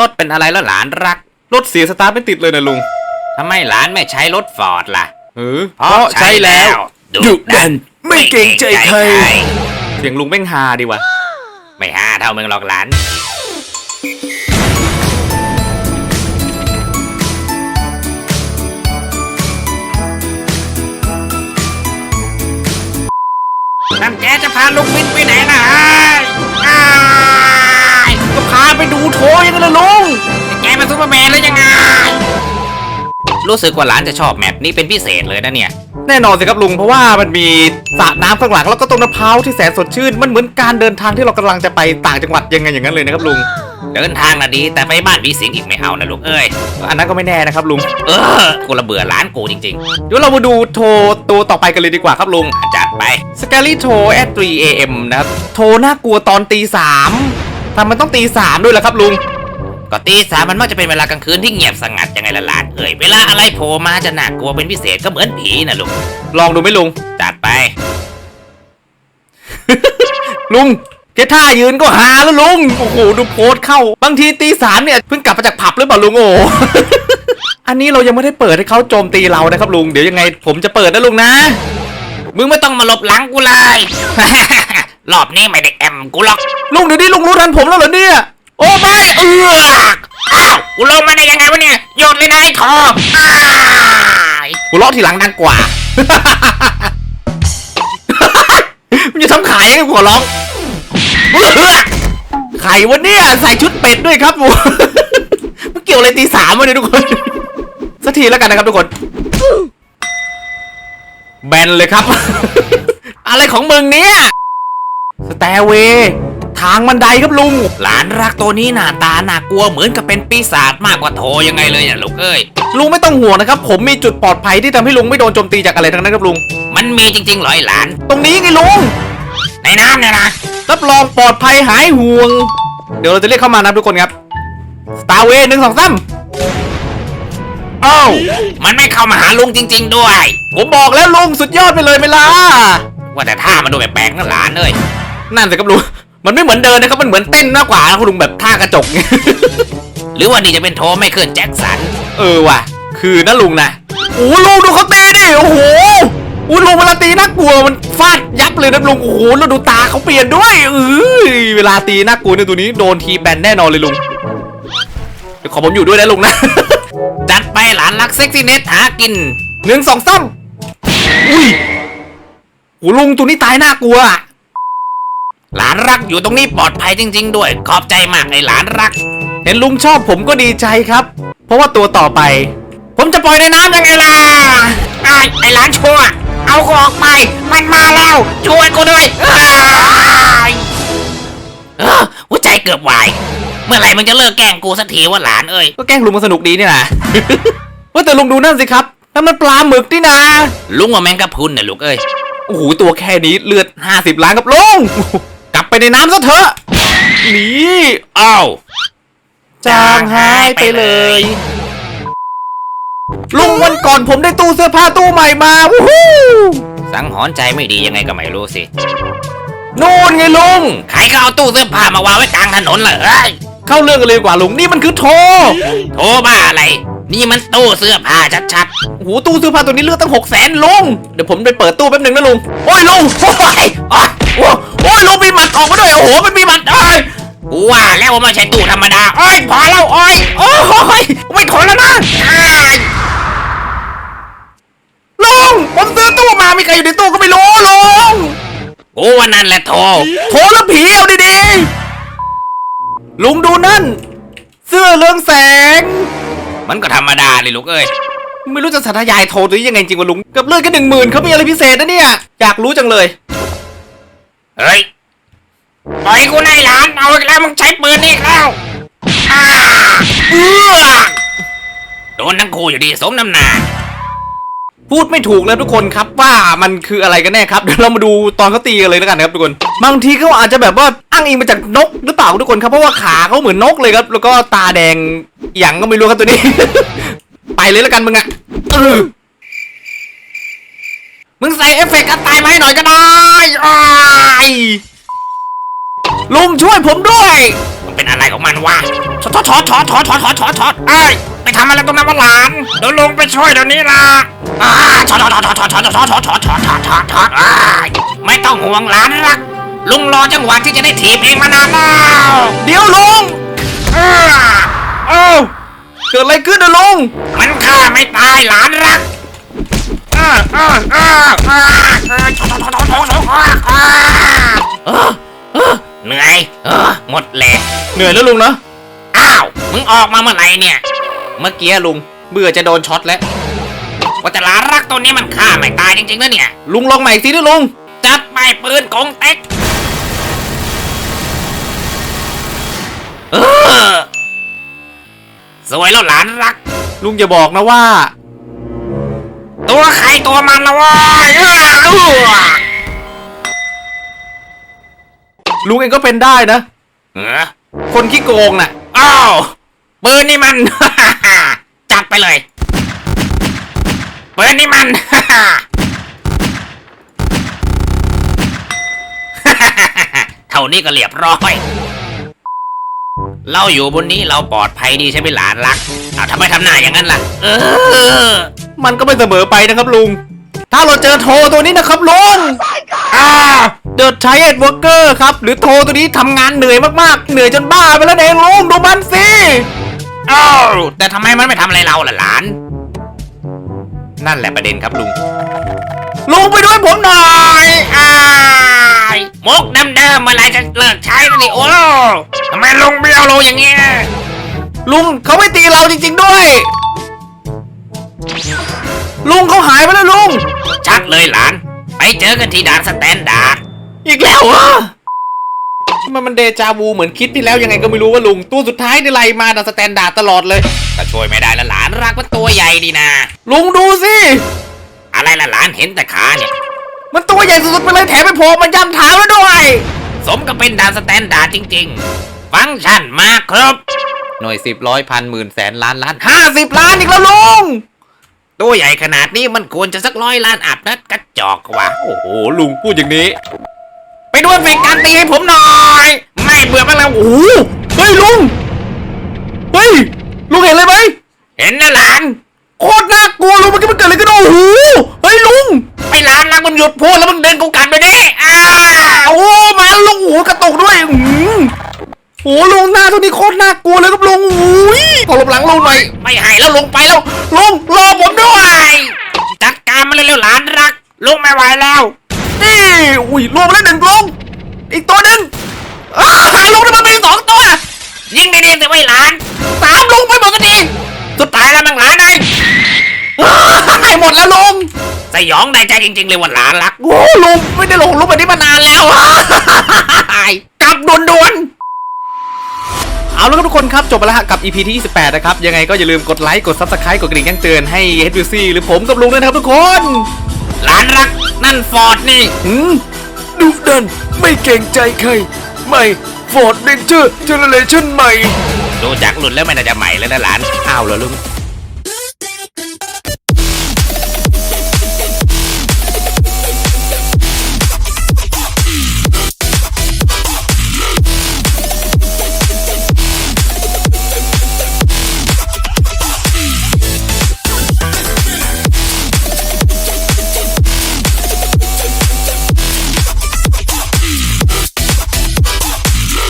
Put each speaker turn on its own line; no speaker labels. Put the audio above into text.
รถเป็นอะไรแล้วหลานรัก
รถเสียสตาร์ทไม่ติดเลยนะลุง
ทำไมหลานไม่ใช้รถฟอร์ดล่ะ
เออ
เพราะใช้แล้ว
ดุดันไม่เกรงใจใคร
ใคร
เสียงลุงแม่งฮาดีว่ะ
ไม่ห้าเท่ามึงหรอกหลานนั่นแกจะพาลุงวินไปไหนนะอ้าย
ก็พา ไปดูโถยังไงล่ะลุง
แกเป็นซูเปอร์แมนหรือยังไง รู้สึกว่าหลานจะชอบแมปนี้เป็นพิเศษเลยนะเนี่ย
แน่นอนสิครับลุงเพราะว่ามันมีสระน้ำข้างหลังแล้วก็ต้นมะพร้าวที่แสนสดชื่น มันเหมือนการเดินทางที่เรากำลังจะไปต่างจังหวัดยังไงอย่างนั้นเลยนะครับลุง
เดินทางนะดีแต่ไปบ้านผีสิงอีกไม่เอานะลูกเอ้ย
อันนั้นก็ไม่แน่นะครับลุง
เออกูระเบื่อหลานกูจริง
เดี๋ยวเรามาดูโทรตัวต่อไปกันเลยดีกว่าครับลุง
ๆจัดไป
สก a ลี่โทร at 3 am นะครับ โทรน่ากลัวตอนตีสาม ทำไมันต้องตีสามด้วยล่ะครับลุง
ก็ตีสามมันมักจะเป็นเวลากลางคืนที่เงียบสงัดยังไงล่ะหลานเอ้ยเวลาอะไรโผล่มาจะน่ากลัวเป็นพิเศษก็เหมือนผีนะลูก
ลองดูไหมลุง
จัดไป
ลุงแค่ท่ายืนก็หาแล้วลุง โอ้โหดูโพสต์เข้า บางทีตีสามเนี่ยเพิ่งกลับมาจากผับหรือเปล่าลุงโอ้โหอันนี้เรายังไม่ได้เปิดให้เขาโจมตีเรานะครับลุง เดี๋ยวยังไงผมจะเปิดนะลุงนะ
มึงไม่ต้องมาหลบหลังกูเลย รอบนี้ไม่ได้แอมกูหรอก
ลุงเดี๋ยวนี้ลุงรู้ทันผมแล้วเหรอเนี่ย โอ้ไป
เอือกอ้าวกูลงมาได้ยังไงวะเนี่ยโยนเลยนะไอ้ทออ้าย
หัวเราะทีหลังดังกว่า มันจะทำขายให้หัวร้อง
เอือก
ไข่วันนี้ใส่ชุดเป็ดด้วยครับผม มันเกี่ยวอะไรตีสามวะเนี่ยทุกคน สักทีแล้วกันนะครับทุกคน แบนเลยครับ อะไรของมึงเนี่ยส แตเวย์ทางบันไดครับลุง
หลานรักตัวนี้หน้าตาน่ากลัวเหมือนกับเป็นปีศาจมากกว่าโทยังไงเลยอะลูกเอ้ย
ลุงไม่ต้องห่วงนะครับ ผมมีจุดปลอดภัยที่ทำให้ลุงไม่โดนโจมตีจากอะไรทั้งนั้นครับลุง
มันมีจริงๆเหรอไอ้หลาน
ตรงนี้ไงลุง
ในน้ำเนี่ยนะ
รับรองปลอดภัยหายห่วง เดี๋ยวเราจะเรียกเข้ามานะครับทุกคนครับสตาร์เวย์หนึ่งสองสามเอ้า
มันไม่เข้ามาหาลุงจริง ๆ ด้วย
ผมบอกแล้วลุงสุดยอดไปเลยไหมล่ะ
ว่าแต่ท่ามันดูแปลกๆนะหลานเอ้ย
นั่นสิครับลุงมันไม่เหมือนเดินนะครับมันเหมือนเต้นมากกว่าครับลุงแบบท่ากระจก
หรือว่านี่จะเป็นโทไม่เคลื่อนแจ็คสัน
เออว่ะ คือนะลุงนะโอ้ลุงดูเขาตีดิโอ้โหโอ้ลุงเวลาตีน่ากลัวมันฟาดยับเลยนะลุงโอ้โหแล้วดูตาเขาเปลี่ยนด้วยเออเวลาตีน่ากลัวในยตัวนี้โดนทีแบนแน่นอนเลยลุงเดี๋ยวขอผมอยู่ด้วยนะลุงนะ
จัดไปหลานรักเซ็กซี่เน็ตหากิน
หนึ่งสองสามอุ้ยโหลุงตัวนี้ตายน่ากลัวอะ
หลานรักอยู่ตรงนี้ปลอดภัยจริง ๆ ด้วย ขอบใจมากไอ้หลานรัก
เห็นลุงชอบผมก็ดีใจครับ เพราะว่าตัวต่อไป ผมจะปล่อยในน้ำยังไงล่ะ
ไอ้ไอ้หลานชั่ว เอากูออกไป มันมาแล้ว ช่วยกูด้วยอ้ายเออหัวใจเกือบวาย เมื่อไหร่มึงจะเลิกแกล้งกูสักทีว่าหลานเอ้ย
ก็แกล้งลุงมันสนุกดีนี่นะ ว่าแต่ลุงดูนั่นสิครับนั่นมันปลาหมึกนี่นะ
ลุงว่าแมงกะพรุนเนี่ยลูกเอ้ย
โอ้โหตัวแค่นี้เลือด 50 ล้านครับลุงกลับ ไปในน้ำซะเถอะนี่
อ้าว
จางหายไปเลย ลุงวันก่อนผมได้ตู้เสื้อผ้าตู้ใหม่มาวู้ฮู้
สังหรณ์ใจไม่ดียังไงก็ไม่รู้สิ
นู่นไงลุง
ใครก็เอาตู้เสื้อผ้ามาวางไว้กลางถนนเลยเอ้ย
เข้าเรื่องกันเลยดีกว่าลุงนี่มันคือโทร
โทรบ้าอะไร นี่มันตู้เสื้อผ้าชัด
โอ้โหตู้เสื้อผ้าตัวนี้เลือดตั้งหกแสนลุง เดี๋ยวผมไปเปิดตู้แป๊บหนึงนะลุง โอ้ยลุง โอ้ยโอ้ยโอ้ย โอ้ยลุงมีหมัดออกมาด้วยโอ้โหมันมีหมัดเอ้ย
ๆกูว่าแล้วว่าไม่ใช่ตู้ธรรมดา
โอ้ยพอแล้วโอ้ยโอ้ยไม่ทนแล้วนะ
อ้าย
ลุงผมซื้อตู้มามีใครอยู่ในตู้ก็ไม่รู้ลุง
กูว่านั่นแหละโทร
โทรแล้วผีเอาดีๆลุงดูนั่น เสื้อเรืองแสง
มันก็ธรรมดาเลยลูกเอ้ย
ไม่รู้จะสาธยายโทรตัวนี้ยังไงจริงวะลุงกับเลือดแค่หนึ่งหมื่นเขามีอะไรพิเศษนะเนี่ย อยากรู้จังเลย
เฮ้ยปล่อยกูนายหลาน เอาอีกแล้วมึงใช้ปืนนี่อีกแล้วอ้าเอื้อโดนทั้งคู่อยู่ดีสมน้ำหนา
พูดไม่ถูกแล้วทุกคนครับว่ามันคืออะไรกันแน่ครับเดี๋ยวเรามาดูตอนเขาตีกันเลยแล้วกันนะครับทุกคนบางทีเขาอาจจะแบบว่าอ้างอิงมาจากนกหรือเปล่าทุกคนครับเพราะว่าขาเขาเหมือนนกเลยครับ แล้วก็ตาแดงอย่างก็ไม่รู้ครับตัวนี้ ไปเลยแล้วกันมึงอะเออ มึงใส่เอฟเฟกต์กันตายมาให้หน่อยก็ได้อ้ายลุงช่วยผมด้วย
มึงเป็นอะไรของมันวะถอดถอดถอดถอดถอดถอดถอดถอดเอ้ยไปทำอะไรตรงนั้นวะหลานเดี๋ยวลุงไปช่วยเดี๋ยวนี้ล่ะอ่าถอดถอดถอดถอดถอดถอดถอดถอดถอดถอดถอดถอดอ้ายไม่ต้องห่วงหลานรักลุงรอจังหวะที่จะได้ถีบเองมานานแล้ว
เดี๋ยวลุง
อ้า
เอ้าเกิดอะไรขึ้นนะลุง
มันฆ่าไม่ตายหลานรัก เออเออเหนื่อย เออ หมดแรง
เหนื่อยแล้วลุงเนาะ
อ้าว มึงออกมาเมื่อไหร่เนี่ย
เมื่อกี้ลุง เบื่อจะโดนช็อตแล้ว
ว่าแต่หลานรักตัวนี้มันฆ่าไม่ตายจริงๆนะเนี่ย
ลุงลองใหม่อีกทีนะลุง
จัดไปปืนกงเต็กเออสวยแล้วหลานรัก
ลุงอย่าบอกนะว่า
ตัวใครตัวมันละเวะเออเออ
ลุงเองก็เป็นได้นะ
เออ
คนขี้โกงน่ะ
อ้าวปืนนี่มัน จัดไปเลยปืนนี่มัน เท่านี้ก็เรียบร้อย เราอยู่บนนี้เราปลอดภัยดีใช่ไหมหลานรัก เอาทำไมทำหน้าอย่างนั้นล่ะ เออ
มันก็ไม่เสมอไปนะครับลุง ถ้าเราเจอโทรตัวนี้นะครับลุงอ่าเดอะไทเอ็ดวอร์เกอร์ครับ หรือโทรตัวนี้ทำงานเหนื่อยมากๆ เหนื่อยจนบ้าไปแล้วเองลุงดูมันสิ
อ้าวแต่ทำไมมันไม่ทำอะไรเราล่ะหลาน
นั่นแหละประเด็นครับลุง ลุงไปด้วยผมหน่อย
อ้ายมุกเดิมๆเมื่อไหรจะเลิกใช้แล้วนี่โอ้ทำไมลงเบี้ยวโลอย่างเงี้ย
ลุงเขาไม่ตีเราจริง ๆ ด้วย ลุงเขาหายไปแล้วลุง
ชัดเลยหลาน ไปเจอกันที่ด่านสแตนดาร์ด
อีกแล้วเหรอะทำไมมันเดจาวูเหมือนคิดที่แล้วยังไงก็ไม่รู้ว่าลุง ตัวสุดท้ายนี่ไล่มาดันสแตนดาร์ดตลอดเลย
ก็ช่วยไม่ได้ละหลานรักมันตัวใหญ่ดีนะ
ลุงดูสิ
อะไรละหลานเห็นแต่ขาเนี่ย
มันตัวใหญ่สุดๆไปเลยแถมไม่พอมันยันเท้าแล้วด้วย
สมกับเป็นด่านสแตนดาร์ดจริง ๆ ฟังก์ชันมาครบ
หน่วยสิบร้อยพันหมื่นแสนล้านล้านห้าสิบล้านอีกแล้วลุง
ตัวใหญ่ขนาดนี้มันควรจะสักร้อยล้านอัพนะกระจอกว่ะ
โอ้โหลุงพูดอย่างนี้
ไปด้วยเฟกการตีให้ผมหน่อย ไม่เบื่อบ้างแล้ว
โอ้โหเฮ้ยลุงเฮ้ยลุงเห็นเลยไหม
เห็นนะหลาน
โคตรน่ากลัวลุงเมื่อกี้มันเกิดอะไรขึ้นโอ้โหเฮ้ยลุง
ไอ้หลานรักมึงหยุดพูดแล้วมึงเดินกูกันไปดิอ้าว
โอ้มาแล้วลุงโอ้โหกระตุกด้วยอืมโอ้โหลุงหน้าตัวนี้โคตรน่ากลัวเลยครับลุงอุ้ยขอหลบหลังลุงหน่อย
ไม่ให้แล้วลงไปแล้ว
ลุงรอผม
รักลุงไม่ไหวแล้ว
นี่อุ้ยรวมไปแล้วหนึ่งลุงอีกตัวหนึ่งอ้าลุงทำไมมีสองตัว
ยิงดีๆสิไว้หลาน
สามลุงไปหมดกันดี
สุดท้ายแล้วมังหลานไอ้
ให้หมดแล้วลุง
สยองในใจจริง ๆ เลยว่าหลานรัก
โอ้ลุงไม่ได้ลงลุงแบบนี้มานานแล้วกลับด่วนๆเอาแล้วครับทุกคนครับ จบไปแล้วฮะกับ EP ที่ 28 นะครับ ยังไงก็อย่าลืมกดไลค์ กด Subscribe กดกระดิ่งแจ้งเตือนให้ HBC หรือผมกับลุงด้วยนะครับทุกคน
หลานรัก นั่นฟอร์ดนี่
หืมดุดันไม่เกรงใจใครไม่ Ford Ranger Generation ใหม่
ดูจากหลุดแล้วไม่น่าจะใหม่เลยนะหลาน
อ้าวเหรอลุง